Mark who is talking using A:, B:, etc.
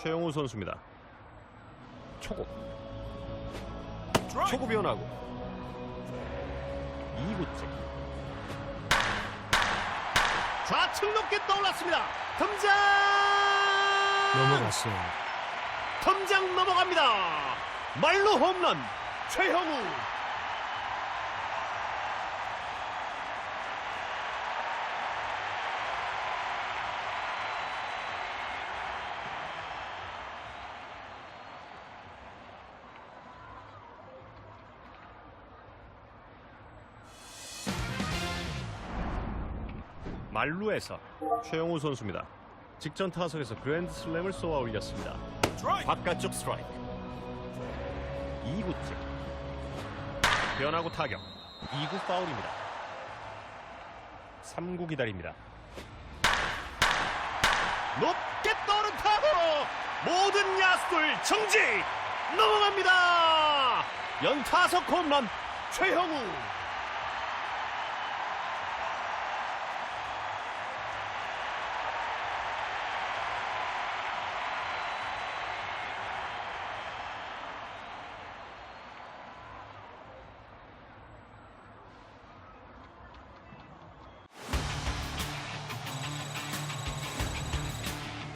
A: 최영우 선수입니다. 초구. 초구 변하고 2구째. 좌측 높게 떠올랐습니다. 덤장!
B: 넘어갔어요.
A: 덤장 넘어갑니다. 말로 홈런 최형우. 말루에서 최영우 선수입니다. 직전 타석에서 그랜드 슬램을 쏘아 올렸습니다. 바깥쪽 스트라이크. 2구째. 변하고 타격. 2구 파울입니다. 3구 기다립니다. 높게 떠오른 타구! 모든 야수들 정지! 넘어갑니다! 연타석 홈런 최형우